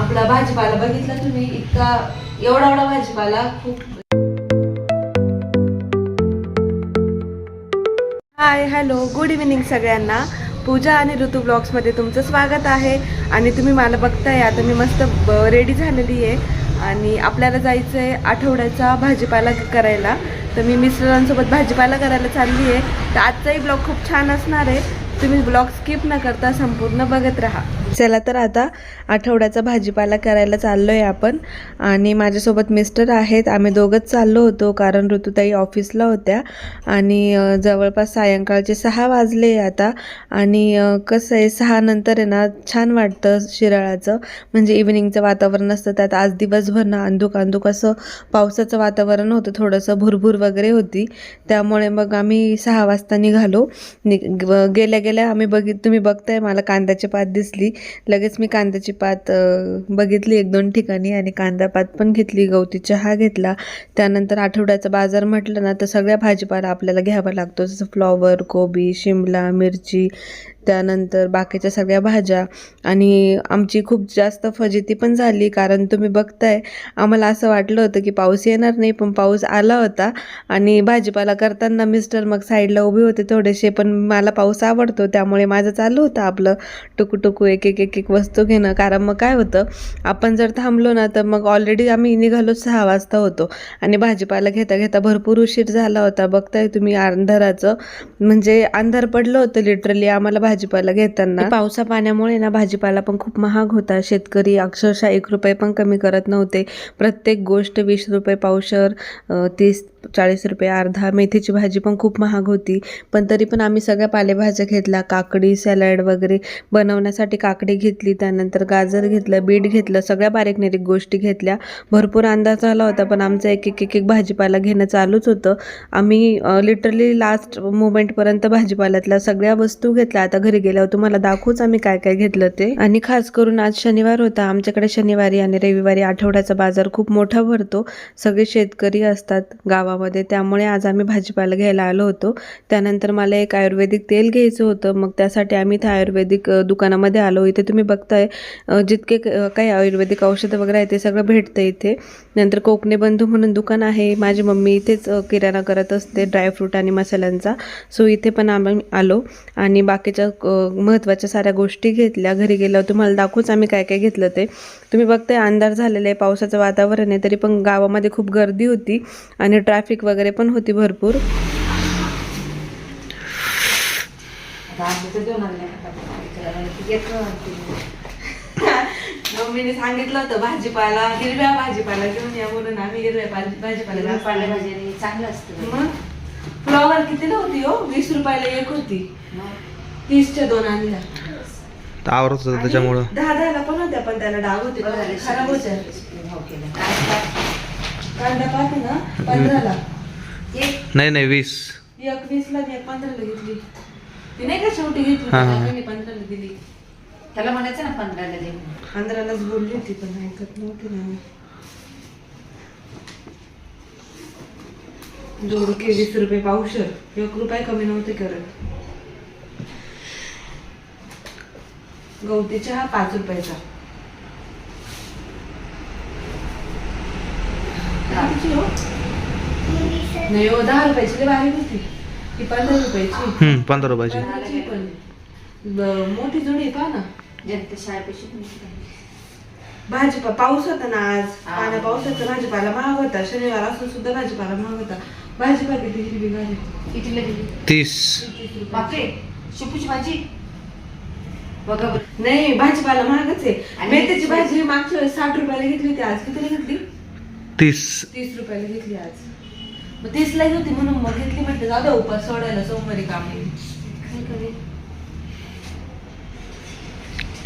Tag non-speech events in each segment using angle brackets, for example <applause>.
आपला भाजीपाला बघितला तुम्ही इतका एवढा एवढा भाजीपाला खूप हाय हॅलो गुड इव्हिनिंग सगळ्यांना. पूजा आणि ऋतू ब्लॉग्समध्ये तुमचं स्वागत आहे. आणि तुम्ही मला बघताय आता मी मस्त रेडी झालेली आहे. आणि आपल्याला जायचं आहे आठवड्याचा भाजीपाला करायला. तर मी मिस्टरांसोबत भाजीपाला करायला चालली आहे. तर आजचाही ब्लॉग खूप छान असणार आहे. तुम्ही ब्लॉग स्किप न करता संपूर्ण बघत राहा. चला तर आता आठवड्याचा भाजीपाला करायला चाललो आहे आपण. आणि माझ्यासोबत मिस्टर आहेत. आम्ही दोघंच चाललो होतो कारण ऋतुताई ऑफिसला होत्या. आणि जवळपास सायंकाळचे सहा वाजले आता. आणि कसं आहे सहा नंतर आहे ना छान वाटतं शिराळाचं. म्हणजे इव्हिनिंगचं वातावरण असतं. त्यात आज दिवसभर ना अंधुक अंधुक असं पावसाचं वातावरण होतं. थोडंसं भुरभुर वगैरे होती. त्यामुळे मग आम्ही सहा वाजता निघालो. नि ग- गेल्या गेल्या आम्ही बघित तुम्ही बघताय मला कांद्याची पात दिसली. लगेच मी कांद्याची पात बघितली एक दोन ठिकाणी आणि कांदा पात पण घेतली गवती चहा घेतला. त्यानंतर आठवड्याचा बाजार म्हटलं ना तर सगळ्या भाजीपाला आपल्याला घ्यावा लागतो. जसं फ्लॉवर कोबी शिमला मिरची त्यानंतर बाकीच्या सगळ्या भाज्या. आणि आमची खूप जास्त फजिती पण झाली कारण तुम्ही बघताय आम्हाला असं वाटलं होतं की पाऊस येणार नाही पण पाऊस आला होता. आणि भाजीपाला करताना मिस्टर मग साईडला उभे होते थोडेसे पण मला पाऊस आवडतो त्यामुळे माझं चालू होतं आपलं टुकू टुकू एक एक एक एक वस्तू घेणं. कारण मग काय होतं आपण जर थांबलो ना तर मग ऑलरेडी आम्ही निघालो सहा वाजता होतो. आणि भाजीपाला घेता घेता भरपूर उशीर झाला होता. बघताय तुम्ही अंधाराचं. म्हणजे अंधार पडलं होतं लिटरली आम्हाला भाजीपाला घेताना. पावसा पाण्यामुळे ना भाजीपाला पण खूप महाग होता. शेतकरी अक्षरशः एक रुपये पण कमी करत नव्हते. प्रत्येक गोष्ट वीस रुपये पावशर तीस चाळीस रुपये अर्धा मेथीची भाजी पण खूप महाग होती. पण तरी पण आम्ही सगळ्या पालेभाज्या घेतल्या. काकडी सॅलड वगैरे बनवण्यासाठी काकडी घेतली. त्यानंतर गाजर घेतलं बीट घेतलं सगळ्या बारीक निरीक गोष्टी घेतल्या. भरपूर अंदाज आला होता पण आमचं एक एक एक एक भाजीपाला घेणं चालूच होतं. आम्ही लिटरली लास्ट मोमेंटपर्यंत भाजीपाल्यातल्या सगळ्या वस्तू घेतल्या. आता घरी गेल्यावर तुम्हाला दाखवूच आम्ही काय काय घेतलं ते. आणि खास करून आज शनिवार होता. आमच्याकडे शनिवारी आणि रविवारी आठवड्याचा बाजार खूप मोठा भरतो. सगळे शेतकरी असतात गावा गावामध्ये. त्यामुळे आज आम्ही भाजीपाला घ्यायला आलो होतो. त्यानंतर मला एक आयुर्वेदिक तेल घ्यायचं होतं. मग त्यासाठी आम्ही इथं आयुर्वेदिक दुकानामध्ये आलो. इथे तुम्ही बघताय जितके काही आयुर्वेदिक औषधं वगैरे आहे ते सगळं भेटतं इथे. नंतर कोकणे बंधू म्हणून दुकान आहे. माझी मम्मी इथेच किराणा करत असते ड्रायफ्रूट आणि मसाल्यांचा. सो इथे पण आम्ही आलो आणि बाकीच्या महत्त्वाच्या साऱ्या गोष्टी घेतल्या. घरी गेल्यावर तुम्हाला दाखवूच आम्ही काय काय घेतलं ते. तुम्ही बघताय अंधार झालेलं आहे पावसाचं वातावरण आहे तरी पण गावामध्ये खूप गर्दी होती आणि ट्रॅफिक वगैरे पण होती भरपूर. मम्मीने सांगितलं होतं भाजीपाला हिरव्या भाजीपाला घेऊन या म्हणून आम्ही हिरव्या भाजी- भाजीपाला चांगलं असतं. मग? फ्लॉवर कितीला होती हो? वीस रुपयाला एक होती. तीसच्या दोन आवरत होतं त्याच्यामुळं. दहा दहाला पण होत्या पण त्याला डाग होते खराब होत्या. कांदा पाहते ना पंधराला. नाही नाही वीस. एक वीसला आणि एक पंधराला घेतली. ती नाही का शेवटी घेतली हा, हा. काकांनी पंधराला दिली. त्याला म्हणायचं ना पंधराला दे. पंधरालाच बोलली होती पण ऐकत नव्हती ना. दोडके वीस रुपये पावशर. एक रुपये कमी नव्हते करत. गवती चहा पाच रुपयाचा. हो? नाही हो दहा रुपयाची लय बारीक होती ती पंधरा रुपयाची हम्म, पंधरा रुपयाची पंधराची पण. ब- मोठी जुडी पहा ना जनते शाळेपेक्षा पण इकडे. भाजीपा पाऊस होता ना आज हा. पाण्या पावसाचा भाजीपाला महाग होता शनिवार असून सुद्धा भाजीपाला महाग होता भाजीपाला किती हिरवी भाजी कितीला दिली तीस बापरे शेपूची भाजी बघा बरं. नाही भाजीपाला महागच आहे आणि मेथीची भाजी मागच्या वेळेस साठ रुपयाला घेतली होती आज कितीला घेतली तीस. तीस रुपयाला घेतली आज. मग तीसला होती म्हणून मग घेतली म्हटलं जाऊ द्या उपास सोडायला सोमवारी काम येईल काय करेल?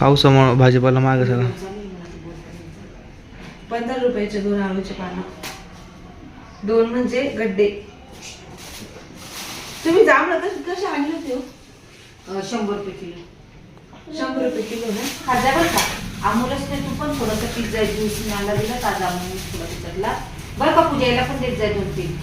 पावसामुळं भाजीपाला मागे सगळं. पंधरा रुपयाचे दोन आळूचे पानं. दोन म्हणजे गड्डे. तुम्ही जांभळं कशी कशी आणली होती हो? अं, शंभर रुपये किलो. शंभर रुपये किलो ना? खाजा बरं का? अमूलच नाही तू पण थोडंसं पिझ्झा ज्यूस मला दिला ताजा अमूल थोडा त्याच्यातला. बरं का पूजायला पण देत जाय दोन तीन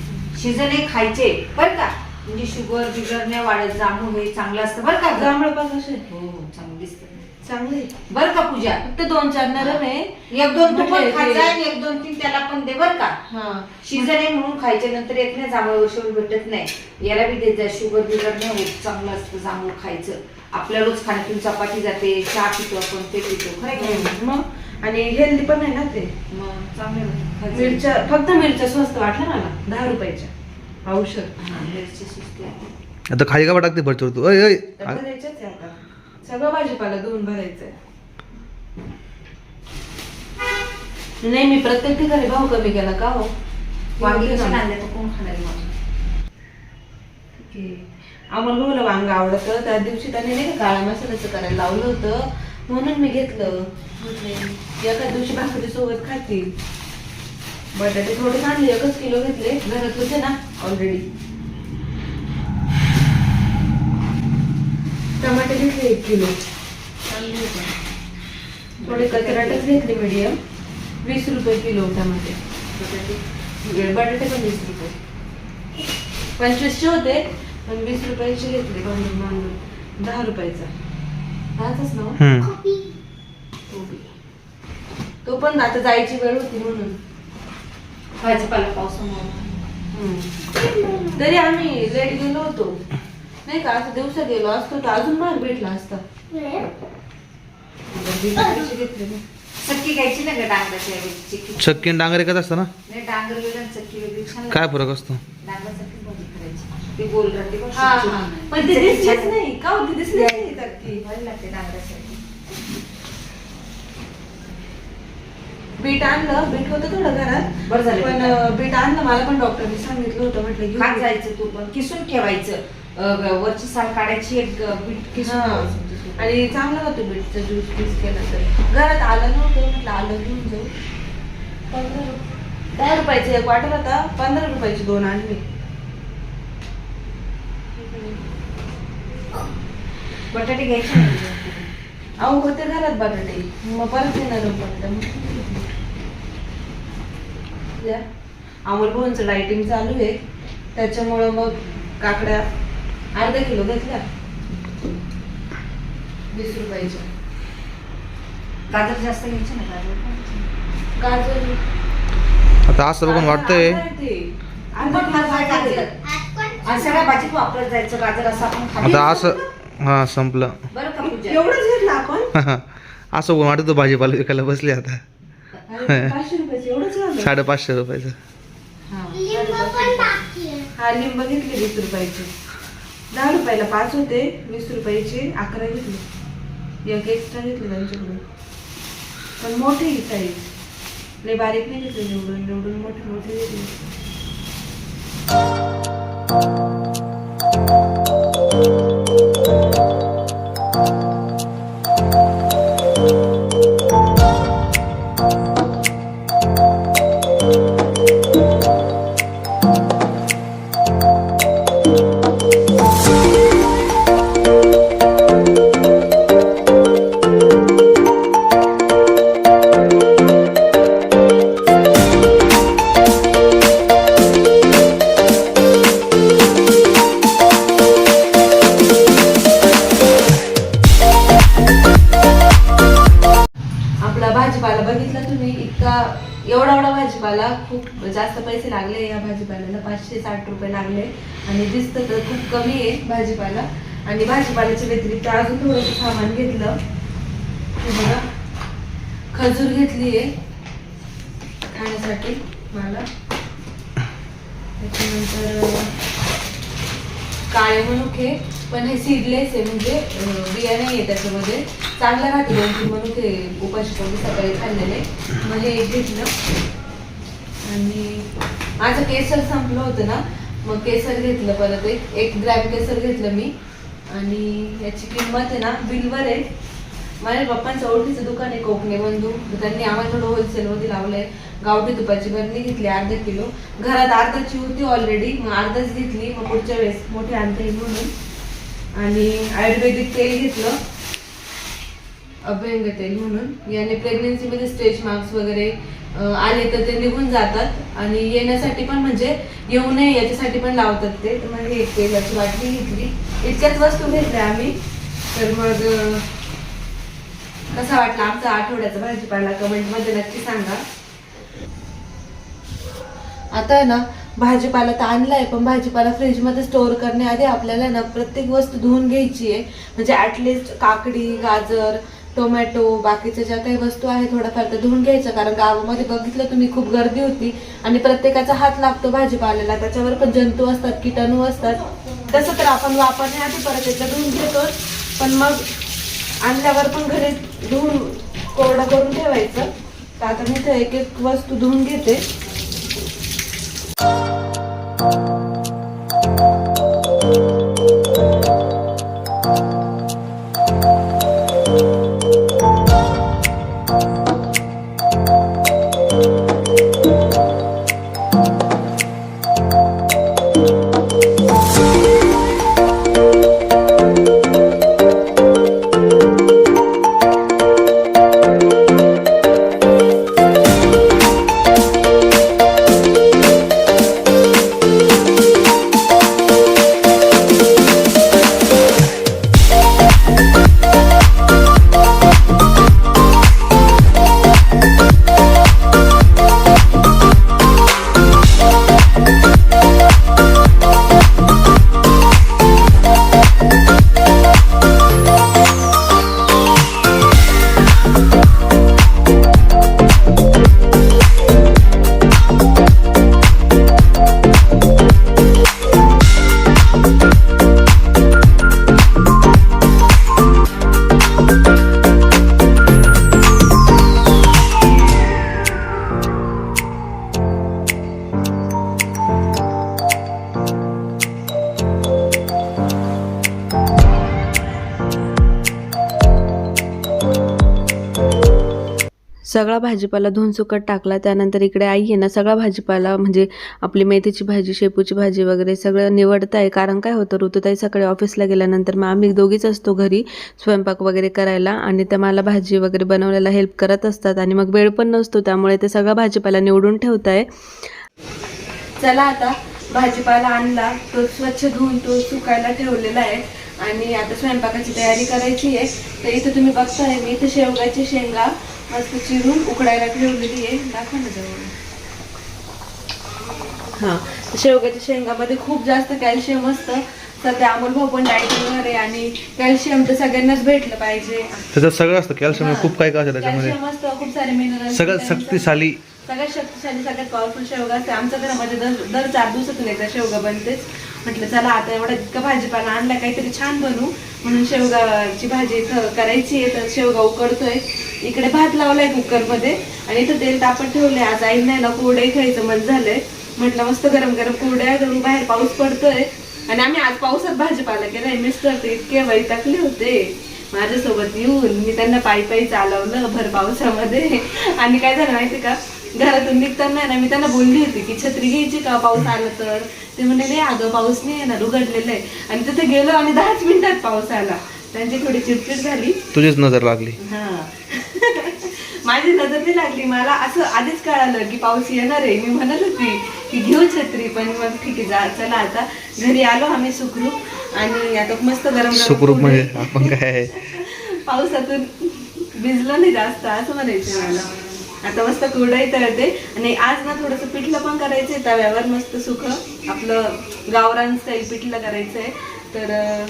हे खायचे. बरं का? म्हणजे शुगर बिगर नाही वाढत जांभूळ हे चांगलं असतं. बरं का? जांभळं पण कसे हो हो चांगलं दिसतं. चांगले बरं का पूजा? फक्त दोन चार नरम आहे. एक दोन तू पण म्हटले खात ते- जा आणि एक दोन तीन त्याला पण दे बर का? हा. सीझन आहे म्हणून खायच्या नंतर येत नाही जांभळ वर्षभर भेटत नाही. याला बी देत जा शुगर बिगर नाही होत चांगलं असतं जांभूळ खायचं. आपल्या रोज खाण्यातून चपाती जाते चहा पितो आपण ते पितो खरं? मग? आणि हेल्दी पण आहे ना ते. मग चांगलं. मिरच्या फक्त मिरच्या स्वस्त वाटल्या मला दहा रुपयाच्या. औषध. हा, मिरची सुचते आता. आता खाली का टाकते तू? अय अय तर भरायच्याच आहे आता. सगळं भाजीपाला धुवून भरायचंय. नाही मी प्रत्येक ठिकाणी भाव कमी केला का हो? वांगी कशी आणले? तर कोण खाणार आम्हाला भाऊला वांग आवडतं. त्या दिवशी त्याने नाही का काळा मसाल्याचं करायला लावलं होतं. म्हणून मी घेतलं. एका दिवशी भाकरी सोबत खातील बटाटे थोडे आणले एकच किलो घेतले. घरात होते ना ऑलरेडी टमाटे घेतले एक किलो. थोडे कचराटच घेतले मीडियम वीस रुपये किलो टमाटे. बटाटे. बटाटे पण वीस रुपये. पंचवीसचे होते. पण वीस रुपयाचे घेतले बांधून बांधून दहा रुपयाचा. दहाचाच ना हो? तो बी. तो पण आता जायची वेळ होती म्हणून. भाजीपाला पावसामुळे. हम्म. तरी आम्ही लेट गेलो होतो. नाही का असं दिवसा गेलो असतो तर अजून महाग भेटला असता. घेतली ना. चक्की घ्यायची ना ग डांगराच्या ऐवजी चिक्की चक्की आणि डांगर एकच असतं ना? नाही डांगर वेगळं आणि चक्की वेगळी छान लागते. काय फरक असतो? करायची ती गोल राहते बघ, हा. सुकी. पण ते दिसलीच नाही. का होती दिसलीच नाही भारी लागते डांगरासाठी. बीट आणलं. बीट होतं थोडं घरात. बरं झालं पण बीट अं, बीट आणलं. मला पण डॉक्टरने सांगितलं होतं. म्हटलं घेऊन खात ये. जायचं तू पण. किसून ठेवायचं. अं, वरची साल काढायची एक अं, बीट किसून हा. ठेवायचं तुझं. आणि चांगलं होतं बीटचं ज्यूस पीस केलं तर. घरात आलं नव्हतं. म्हटलं आलं घेऊन जाऊ. पंधरा रु- दहा रुपयाचे एक वाटत होता. पंधरा रुपयाचे दोन आणले. बटाटे घ्यायचे नाही. अहो होते घरात बटाटे. मग परत येणार. अमोल भाऊंचं डायटिंग चालू आहे. त्याच्यामुळं मग काकड्या अर्धा किलो घेतल्या. वीस रुपयाच्या. गाजर जास्त घ्यायचे ना गाजर. गाजर. आता असं बघून वाटतंय. गाजर. आणि सगळ्या भाजीत वापरत जायचं गाजर असं आपण खाली आता असं हा संपलं. बरं का पूजा? एवढंच घेतलं आपण? <laughs> असं वाटत भाजीपाला विकायला बसले आता? अरे, पाचशे रुपयाचं एवढंच झालं. साडेपाचशे रुपयाचं. हा, हा लिंब घेतले वीस रुपयाचे. दहा रुपयाला पाच होते वीस रुपयाचे अकरा घेतले. एक एक्स्ट्रा घेतले त्यांच्याकडून. पण मोठी साईज लय बारीक नाही घेतले निवडून निवडून मोठे मोठे घेतले. पाचशे साठ रुपये लागले. आणि दिसतं तर खूप कमी आहे भाजीपाला. आणि भाजीपाल्याच्या व्यतिरिक्त अजून थोडंसं सामान घेतलं. हे बघा. खजूर घेतली आहे. खाण्यासाठी मला. त्याच्यानंतर काळे मनुके पण हे सीडलेस आहे म्हणजे बिया नाही आहे त्याच्यामध्ये. चांगलं राहते. मनुके उपाशी सकाळी खाल्लेले. मग हे एक घेतलं. आणि माझं केसर संपलं होतं ना मग केसर घेतलं परत एक एक ग्रॅम केसर घेतलं मी. आणि याची किंमत आहे ना बिलवर आहे. माझ्या पप्पांचं ओळखीचं दुकान आहे कोकणे बंधू. त्यांनी आम्हाला थोडं होलसेलमध्ये लावलंय. गावठी तुपाची बरणी घेतली अर्धा किलो. घरात अर्धाची होती ऑलरेडी मग अर्धाच घेतली. मग पुढच्या वेळेस मोठी आणता येईल म्हणून. आणि आयुर्वेदिक तेल घेतलं. अभ्यंग तेल म्हणून. याने प्रेग्नेन्सीमध्ये स्टेज मार्क्स वगैरे आले तर ते निघून जातात आणि येण्यासाठी पण म्हणजे येऊ नये याच्यासाठी पण लावतात ते. तर मग हे तेलाची घेतली. इतक्याच वस्तू घेतल्या आम्ही. तर मग कसा वाटला आमचा आठवड्याचा भाजीपाला कमेंटमध्ये नक्की सांगा. आता आहे ना भाजीपाला तर आणलाय पण भाजीपाला फ्रीजमध्ये स्टोअर करण्याआधी आपल्याला ना प्रत्येक वस्तू धुवून घ्यायची आहे म्हणजे ॲटलिस्ट काकडी गाजर टोमॅटो बाकीच्या ज्या काही वस्तू आहे थोडंफार तर धुवून घ्यायचं कारण गावामध्ये बघितलं तुम्ही खूप गर्दी होती आणि प्रत्येकाचा हात लागतो भाजीपाल्याला. त्याच्यावर पण जंतू असतात किटाणू असतात. तसं तर आपण वापरण्याआधी परत एकदा धुवून घेतो. पण मग आणल्यावर पण घरी धुवून कोरडं करून ठेवायचं. तर आता मी इथं एक एक वस्तू धुवून घेते. सगळा भाजीपाला धुवून सुकट टाकला. त्यानंतर इकडे आई आहे ना सगळा भाजीपाला म्हणजे आपली मेथीची भाजी शेपूची भाजी वगैरे सगळं निवडत आहे कारण काय होतं ऋतुताई सकाळी ऑफिसला गेल्यानंतर मग आम्ही दोघीच असतो घरी स्वयंपाक वगैरे करायला आणि त्या मला भाजी वगैरे बनवण्याला हेल्प करत असतात आणि मग वेळ पण नसतो त्यामुळे ते सगळा भाजीपाला निवडून ठेवत आहे चला आता भाजीपाला आणला तो स्वच्छ धुवून तो सुकायला ठेवलेला आहे आणि आता स्वयंपाकाची तयारी करायची आहे. तर इथं तुम्ही बघताय मी इथं शेवगाची शेंगा मस्त चिरून उकडायला ठेवलेली आहे. दाखवा ना जवळ. हा शेंगामध्ये खूप जास्त कॅल्शियम असतं. सध्या अमोल भाऊ पण डायटिंगवर आहे आणि कॅल्शियम तर सगळ्यांनाच भेटलं पाहिजे. त्याच्यात सगळं असतं. कॅल्शियम खूप काय काय असतं त्याच्यामध्ये. कॅल्शियम असतं खूप सारे मिनरल सगळ्यात शक्तिशाली. सगळ्यात शक्तिशाली सगळ्यात पॉवरफुल शेवगा असते. आमच्या घरामध्ये दर दर चार दिवसातून एकदा शेवगा बनतेच. म्हटलं चला आता एवढा इतका भाजीपाला आणला काहीतरी छान बनवू. म्हणून शेवगाची भाजी इथं करायची आहे तर शेवगा उकडतोय इकडे भात लावलाय कुकरमध्ये आणि इथं तेल तापत ठेवलंय. आज आई नाही ना कोरडे खायचं मन झालंय. म्हटलं मस्त गरम गरम कोरड्या करून बाहेर पाऊस पडतोय. आणि आम्ही आज पावसात भाजीपाला केलाय. मिस्टर ते इतके वैतागले होते. माझ्यासोबत येऊन मी त्यांना पायी पायी चालवलं भर पावसामध्ये. आणि काय झालं माहिती का? घरातून निघताना ना मी त्यांना बोलली होती की छत्री घ्यायची का? पाऊस आला तर? ते म्हणे नाही अगं पाऊस नाही येणार उघडलेलं आहे. आणि तिथे गेलो आणि दहाच मिनिटात पाऊस आला. त्यांची थोडी चिडचिड झाली. तुझीच नजर लागली. हा. माझी नजर नाही लागली. मला असं आधीच कळालं की पाऊस येणार आहे. मी म्हणत होती की घेऊ छत्री. पण मग ठीक आहे जा चला आता. घरी आलो आम्ही सुखरूप. आणि आता मस्त गरम <laughs> सुखरूप. म्हणजे आपण काय आहे? पावसातून भिजलो नाही जास्त असं म्हणायचं मला. आता मस्त कुरडई तळते. आणि आज ना थोडंसं पिठलं पण करायचंय तव्यावर मस्त सुख आपलं गावरान स्टाईल पिठलं करायचंय तर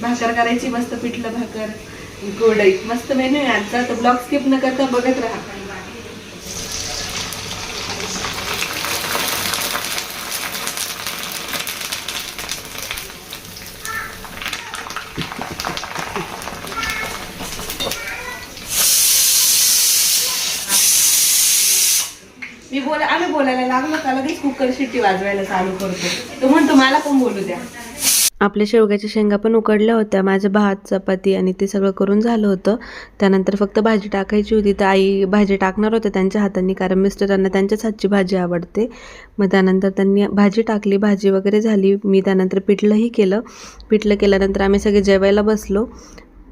भाकर करायची मस्त पिठलं भाकर. कुरडई. मस्त मेन्यू आहे आजचा. तर ब्लॉग स्किप न करता बघत राहा. मी बोला आम्ही बोलायला लागलो का लगेच कुकर शिट्टी वाजवायला चालू करतो. तो म्हणतो मला पण बोलू द्या. आपल्या शेवग्याच्या शेंगा पण उकडल्या होत्या. माझं भात चपाती आणि ते सगळं करून झालं होतं. त्यानंतर फक्त भाजी टाकायची होती. तर आई भाजी टाकणार होत्या त्यांच्या हातांनी कारण मिस्टरांना त्यांच्याच हातची भाजी आवडते. मग त्यानंतर त्यांनी भाजी टाकली. भाजी वगैरे झाली. मी त्यानंतर पिठलंही केलं. पिठलं केल्यानंतर आम्ही सगळे जेवायला बसलो.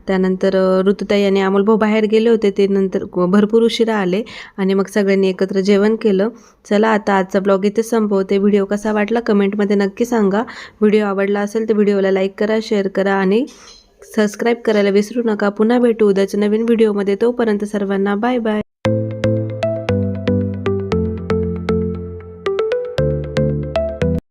त्यानंतर ऋतुताई आणि अमोलभाऊ बाहेर गेले होते. ते नंतर भरपूर उशिरा आले आणि मग सगळ्यांनी एकत्र जेवण केलं. चला आता आजचा ब्लॉग इथे संपवते. व्हिडिओ कसा वाटला कमेंटमध्ये नक्की सांगा. व्हिडिओ आवडला असेल तर व्हिडिओला लाईक करा शेअर करा आणि सबस्क्राईब करायला विसरू नका. पुन्हा भेटू उद्याच्या नवीन व्हिडिओमध्ये. तोपर्यंत सर्वांना बाय बाय.